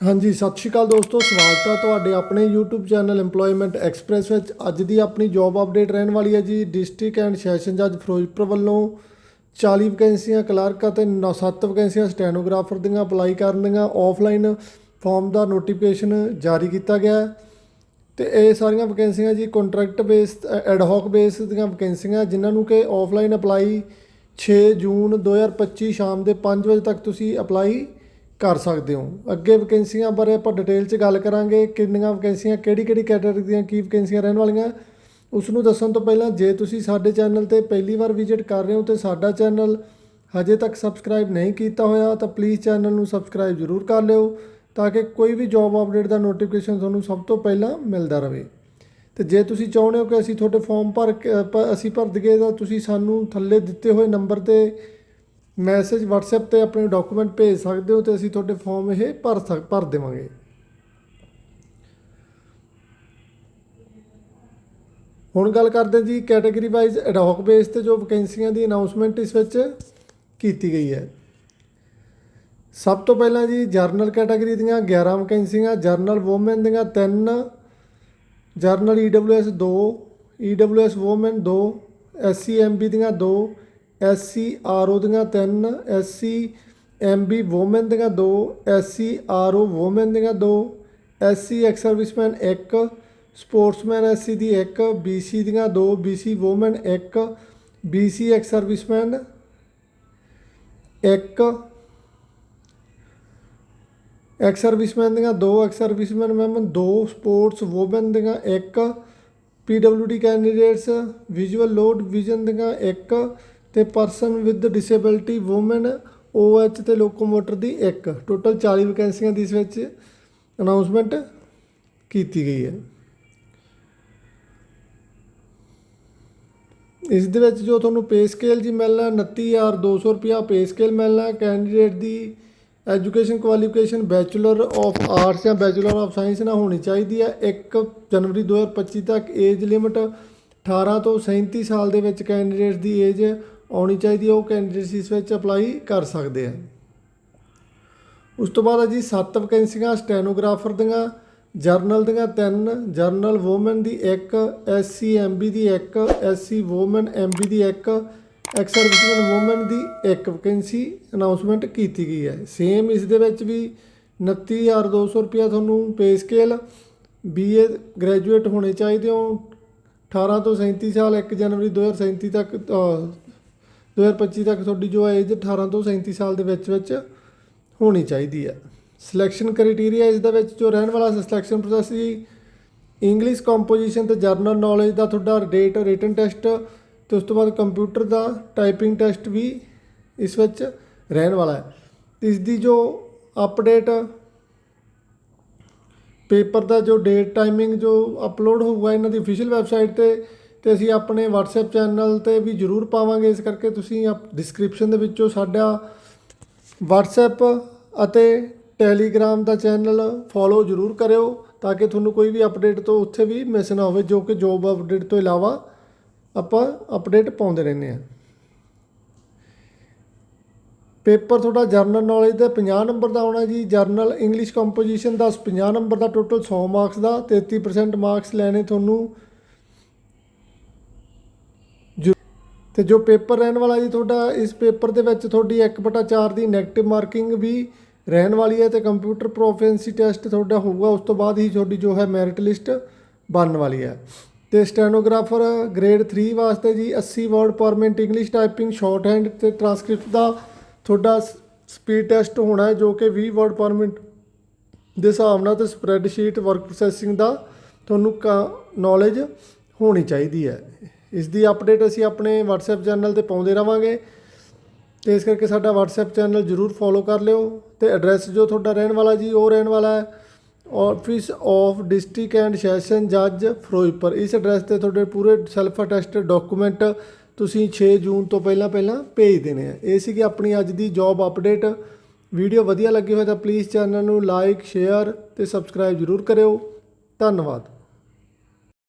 ਹਾਂਜੀ, ਸਤਿ ਸ਼੍ਰੀ ਅਕਾਲ ਦੋਸਤੋ, ਸਵਾਗਤ ਹੈ ਤੁਹਾਡੇ ਆਪਣੇ YouTube ਚੈਨਲ EMPLOYMENT ਐਕਸਪ੍ਰੈਸ ਵਿੱਚ। ਅੱਜ ਦੀ ਆਪਣੀ ਜੌਬ ਅਪਡੇਟ ਰਹਿਣ ਵਾਲੀ ਹੈ ਜੀ। ਡਿਸਟ੍ਰਿਕਟ ਐਂਡ ਸੈਸ਼ਨ ਜੱਜ ਫਿਰੋਜ਼ਪੁਰ ਵੱਲੋਂ 40 ਵੈਕੈਂਸੀਆਂ ਕਲਰਕ ਅਤੇ 7 ਵੈਕੈਂਸੀਆਂ ਸਟੈਨੋਗ੍ਰਾਫਰ ਦੀਆਂ ਅਪਲਾਈ ਕਰਨ ਦੀਆਂ ਆਫਲਾਈਨ ਫਾਰਮ ਦਾ ਨੋਟੀਫਿਕੇਸ਼ਨ ਜਾਰੀ ਕੀਤਾ ਗਿਆ ਹੈ। ਤੇ ਇਹ ਸਾਰੀਆਂ ਵੈਕੈਂਸੀਆਂ ਜੀ contract base ad hoc base ਦੀਆਂ ਵੈਕੈਂਸੀਆਂ ਜਿਨ੍ਹਾਂ ਨੂੰ ਕਿ ਆਫਲਾਈਨ ਅਪਲਾਈ 6 ਜੂਨ 2025 ਸ਼ਾਮ ਦੇ 5 ਵਜੇ ਤੱਕ ਤੁਸੀਂ ਅਪਲਾਈ ਕਰ ਸਕਦੇ ਹੋ। ਅੱਗੇ ਵੈਕੈਂਸੀਆਂ ਬਾਰੇ ਆਪਾਂ ਡਿਟੇਲ 'ਚ ਗੱਲ ਕਰਾਂਗੇ, ਕਿੰਨੀਆਂ ਵੈਕੈਂਸੀਆਂ ਕਿਹੜੀ ਕਿਹੜੀ ਕੈਟਾਗਰੀ ਦੀਆਂ ਕੀ ਵੈਕੈਂਸੀਆਂ ਰਹਿਣ ਵਾਲੀਆਂ। ਉਸ ਨੂੰ ਦੱਸਣ ਤੋਂ ਪਹਿਲਾਂ, ਜੇ ਤੁਸੀਂ ਸਾਡੇ ਚੈਨਲ ਤੇ ਪਹਿਲੀ ਵਾਰ ਵਿਜ਼ਿਟ ਕਰ ਰਹੇ ਹੋ ਤੇ ਸਾਡਾ ਚੈਨਲ ਹਜੇ ਤੱਕ ਸਬਸਕ੍ਰਾਈਬ ਨਹੀਂ ਕੀਤਾ ਹੋਇਆ, ਤਾਂ ਪਲੀਜ਼ ਚੈਨਲ ਨੂੰ ਸਬਸਕ੍ਰਾਈਬ ਜ਼ਰੂਰ ਕਰ ਲਿਓ, ਤਾਂ ਕਿ ਕੋਈ ਵੀ ਜੌਬ ਅਪਡੇਟ ਦਾ ਨੋਟੀਫਿਕੇਸ਼ਨ ਤੁਹਾਨੂੰ ਸਭ ਤੋਂ ਪਹਿਲਾਂ ਮਿਲਦਾ ਰਹੇ। ਤੇ ਜੇ ਤੁਸੀਂ ਚਾਹੁੰਦੇ ਹੋ ਕਿ ਅਸੀਂ ਤੁਹਾਡੇ ਫਾਰਮ ਭਰ ਕੇ ਪ- ਅਸੀਂ ਭਰ ਦਈਏ, ਤਾਂ ਤੁਸੀਂ ਸਾਨੂੰ ਥੱਲੇ ਦਿੱਤੇ ਹੋਏ ਨੰਬਰ ਤੇ ਮੈਸੇਜ WhatsApp ਤੇ ਆਪਣੇ ਡਾਕੂਮੈਂਟ ਭੇਜ ਸਕਦੇ ਹੋ ਤੇ ਅਸੀਂ ਤੁਹਾਡੇ ਫਾਰਮ ਇਹ ਭਰ ਸਕ, ਭਰ ਦੇਵਾਂਗੇ। ਹੁਣ ਗੱਲ ਕਰਦੇ ਜੀ ਕੈਟਾਗਰੀ ਵਾਈਜ਼ ਐਡਹੌਕ ਬੇਸ ਤੇ ਜੋ ਵੈਕੈਂਸੀਆਂ ਦੀ ਅਨਾਉਂਸਮੈਂਟ ਇਸ ਵਿੱਚ ਕੀਤੀ ਗਈ ਹੈ। ਸਭ ਤੋਂ ਪਹਿਲਾਂ ਜੀ ਜਰਨਲ ਕੈਟਾਗਰੀ ਦੀਆਂ 11 ਵੈਕੈਂਸੀਆਂ ਜਰਨਲ ਵੂਮਨ ਦੀਆਂ 3 general EWS 2 EWS woman 2 SC MB ਦੀਆਂ 2 ਐਸਸੀ ਆਰਓ ਦੀਆਂ 3 ਐਸਸੀ ਐਮਬੀ ਵੂਮਨ ਦੀਆਂ 2 ਐਸਸੀ ਆਰਓ ਵੂਮਨ ਦੀਆਂ 2 SC ex serviceman 1 sportsman SC ਦੀ 1 ਬੀਸੀ ਦੀਆਂ 2 BC woman 1 BC ex serviceman 1 ex serviceman ਦੀਆਂ 2 ex serviceman ਮੈਮ 2 sports woman ਦੀਆਂ 1 PWD candidates, visual low vision ਦੀਆਂ 1 ਤੇ person with disability woman OH ਤੇ locomotor ਦੀ 1 total 40 ਵੈਕੈਂਸੀਆਂ ਦੀ ਇਸ ਵਿੱਚ ਅਨਾਉਂਸਮੈਂਟ ਕੀਤੀ ਗਈ ਹੈ। ਇਸ ਦੇ ਵਿੱਚ ਜੋ ਤੁਹਾਨੂੰ ਪੇ ਸਕੇਲ ਜੀ ਮਿਲਣਾ 29200 ਰੁਪਿਆ ਪੇ ਸਕੇਲ ਮਿਲਣਾ candidate the education qualification bachelor of arts ਜਾਂ ਬੈਚਲਰ ਆਫ ਸਾਇੰਸ ਨਾਲ ਹੋਣੀ ਚਾਹੀਦੀ ਹੈ। 1 ਜਨਵਰੀ 2025 ਤੱਕ ਏਜ ਲਿਮਟ 18 ਤੋਂ 37 ਸਾਲ ਦੇ ਵਿੱਚ ਕੈਂਡੀਡੇਟ ਦੀ ਏਜ ਆਉਣੀ ਚਾਹੀਦੀ ਹੈ, ਉਹ ਕੈਂਡੀਡੇਟਸ ਇਸ ਵਿੱਚ ਅਪਲਾਈ ਕਰ ਸਕਦੇ ਆ। ਉਸ ਤੋਂ ਬਾਅਦ ਹੈ ਜੀ 7 ਵੈਕੈਂਸੀਆਂ ਸਟੈਨੋਗ੍ਰਾਫਰ ਦੀਆਂ ਜਰਨਲ ਦੀਆਂ ਤਿੰਨ ਜਰਨਲ ਵੂਮਨ ਦੀ 1 ਐਸਸੀ ਐਮਬੀ ਦੀ 1 ਐਸਸੀ ਵੂਮਨ ਐਮਬੀ ਦੀ 1 ਐਕਸ ਸਰਵਿਸਮੈਨ ਦੀ ਇੱਕ ਵੈਕੈਂਸੀ ਅਨਾਉਂਸਮੈਂਟ ਕੀਤੀ ਗਈ ਹੈ। ਸੇਮ ਇਸ ਦੇ ਵਿੱਚ ਵੀ 29200 ਰੁਪਇਆ ਤੁਹਾਨੂੰ ਪੇ ਸਕੇਲ ਬੀਏ ਗ੍ਰੈਜੂਏਟ ਹੋਣੇ ਚਾਹੀਦੇ ਹੋ 18 ਤੋਂ 37 ਸਾਲ 1 ਜਨਵਰੀ 2037 ਤੱਕ 2025 ਤੱਕ ਤੁਹਾਡੀ ਜੋ ਏਜ 18 ਤੋਂ 37 ਸਾਲ ਦੇ ਵਿੱਚ ਵਿੱਚ ਹੋਣੀ ਚਾਹੀਦੀ ਹੈ। ਸਿਲੈਕਸ਼ਨ ਕ੍ਰਾਈਟੇਰੀਆ ਇਸ ਦੇ ਵਿੱਚ ਜੋ ਰਹਿਣ ਵਾਲਾ ਸਿਲੈਕਸ਼ਨ ਪ੍ਰੋਸੈਸ ਜੀ ਇੰਗਲਿਸ਼ ਕੰਪੋਜੀਸ਼ਨ ਤੇ ਜਰਨਲ ਨੌਲੇਜ ਦਾ ਤੁਹਾਡਾ ਡੇਟ ਰਿਟਨ ਟੈਸਟ ਤੇ ਉਸ ਤੋਂ ਬਾਅਦ ਕੰਪਿਊਟਰ ਦਾ ਟਾਈਪਿੰਗ ਟੈਸਟ ਵੀ ਇਸ ਵਿੱਚ ਰਹਿਣ ਵਾਲਾ ਹੈ। ਇਸ ਦੀ ਜੋ ਅਪਡੇਟ ਪੇਪਰ ਦਾ ਜੋ ਡੇਟ ਟਾਈਮਿੰਗ ਜੋ ਅਪਲੋਡ ਹੋਊਗਾ, ਇਹਨਾਂ ਦੀ ਅਫੀਸ਼ੀਅਲ ਵੈਬਸਾਈਟ ਤੇ ਤੇ ਅਸੀਂ ਆਪਣੇ WhatsApp ਚੈਨਲ ਤੇ ਵੀ ਜ਼ਰੂਰ ਪਾਵਾਂਗੇ। ਇਸ ਕਰਕੇ ਤੁਸੀਂ ਡਿਸਕ੍ਰਿਪਸ਼ਨ ਦੇ ਵਿੱਚੋਂ ਸਾਡਾ WhatsApp ਅਤੇ Telegram ਦਾ ਚੈਨਲ ਫੋਲੋ ਜ਼ਰੂਰ ਕਰਿਓ ਤਾਂ ਕਿ ਤੁਹਾਨੂੰ ਕੋਈ ਵੀ ਅਪਡੇਟ ਤੋਂ ਉੱਥੇ ਵੀ ਮਿਸ ਨਾ ਹੋਵੇ, ਜੋ ਕਿ ਜੋਬ ਅਪਡੇਟ ਤੋਂ ਇਲਾਵਾ ਆਪਾਂ ਅਪਡੇਟ ਪਾਉਂਦੇ ਰਹਿੰਦੇ ਹਾਂ। ਪੇਪਰ ਤੁਹਾਡਾ ਜਰਨਲ ਨੌਲੇਜ ਦਾ 50 ਨੰਬਰ ਦਾ ਆਉਣਾ ਜੀ। ਜਰਨਲ ਇੰਗਲਿਸ਼ ਕੰਪੋਜੀਸ਼ਨ ਦਾ 50 ਨੰਬਰ ਦਾ ਟੋਟਲ 100 ਮਾਰਕਸ ਦਾ 33% ਮਾਰਕਸ ਲੈਣੇ ਤੁਹਾਨੂੰ ਜੋ- ਤੇ ਜੋ ਪੇਪਰ ਰਹਿਣ ਵਾਲਾ ਜੀ ਤੁਹਾਡਾ, ਇਸ ਪੇਪਰ ਦੇ ਵਿੱਚ ਤੁਹਾਡੀ 1/4 ਦੀ 네ਗੇਟਿਵ ਮਾਰਕਿੰਗ ਵੀ ਰਹਿਣ ਵਾਲੀ ਹੈ ਤੇ ਕੰਪਿਊਟਰ ਪ੍ਰੋਫੀਐਂਸੀ ਟੈਸਟ ਤੁਹਾਡਾ ਹੋਊਗਾ, ਉਸ ਤੋਂ ਬਾਅਦ ਹੀ ਤੁਹਾਡੀ ਜੋ ਹੈ ਮੈਰਿਟ ਲਿਸਟ ਬਣਨ ਵਾਲੀ ਹੈ। ਤੇ ਸਟੈਨੋਗ੍ਰਾਫਰ ਗ੍ਰੇਡ 3 ਵਾਸਤੇ ਜੀ 80 word per minute English typing shorthand ਤੇ ਟ੍ਰਾਂਸਕ੍ਰਿਪਟ ਦਾ ਤੁਹਾਡਾ ਸਪੀਡ ਟੈਸਟ ਹੋਣਾ ਹੈ, ਜੋ ਕਿ 20 ਵਰਡ ਪਰ ਮਿੰਟ ਦੇ ਹਿਸਾਬ ਨਾਲ ਤੇ ਸਪਰੈਡਸ਼ੀਟ ਵਰਕ ਪ੍ਰੋਸੈਸਿੰਗ ਦਾ ਤੁਹਾਨੂੰ ਨੌਲੇਜ ਹੋਣੀ ਚਾਹੀਦੀ ਹੈ। ਇਸ ਦੀ ਅਪਡੇਟ ਅਸੀਂ ਆਪਣੇ WhatsApp ਚੈਨਲ ਤੇ ਪਾਉਂਦੇ ਰਵਾਂਗੇ। ਤੇ ਇਸ ਕਰਕੇ ਸਾਡਾ WhatsApp ਚੈਨਲ ਜਰੂਰ ਫੋਲੋ ਕਰ ਲਿਓ। ਤੇ ਐਡਰੈਸ ਜੋ ਤੁਹਾਡਾ ਰਹਿਣ ਵਾਲਾ ਜੀ, ਉਹ ਰਹਿਣ ਵਾਲਾ ਹੈ। Office of district and session ਜੱਜ ਫਿਰੋਜ਼ਪੁਰ ਇਸ ਐਡਰੈਸ ਤੇ ਤੁਹਾਡੇ ਪੂਰੇ ਸੈਲਫ ਅਟੈਸਟਡ ਡਾਕੂਮੈਂਟ ਤੁਸੀਂ 6 ਜੂਨ ਤੋਂ ਪਹਿਲਾਂ ਪਹਿਲਾਂ ਭੇਜ ਦੇਣੇ ਆ। ਇਹ ਸੀਗੀ ਆਪਣੀ ਅੱਜ ਦੀ ਜੌਬ ਅਪਡੇਟ ਵੀਡੀਓ ਵਧੀਆ ਲੱਗੀ ਹੋਵੇ ਤਾਂ ਪਲੀਜ਼ ਚੈਨਲ ਨੂੰ ਲਾਈਕ ਸ਼ੇਅਰ ਤੇ ਸਬਸਕ੍ਰਾਈਬ ਜਰੂਰ ਕਰਿਓ। ਧੰਨਵਾਦ।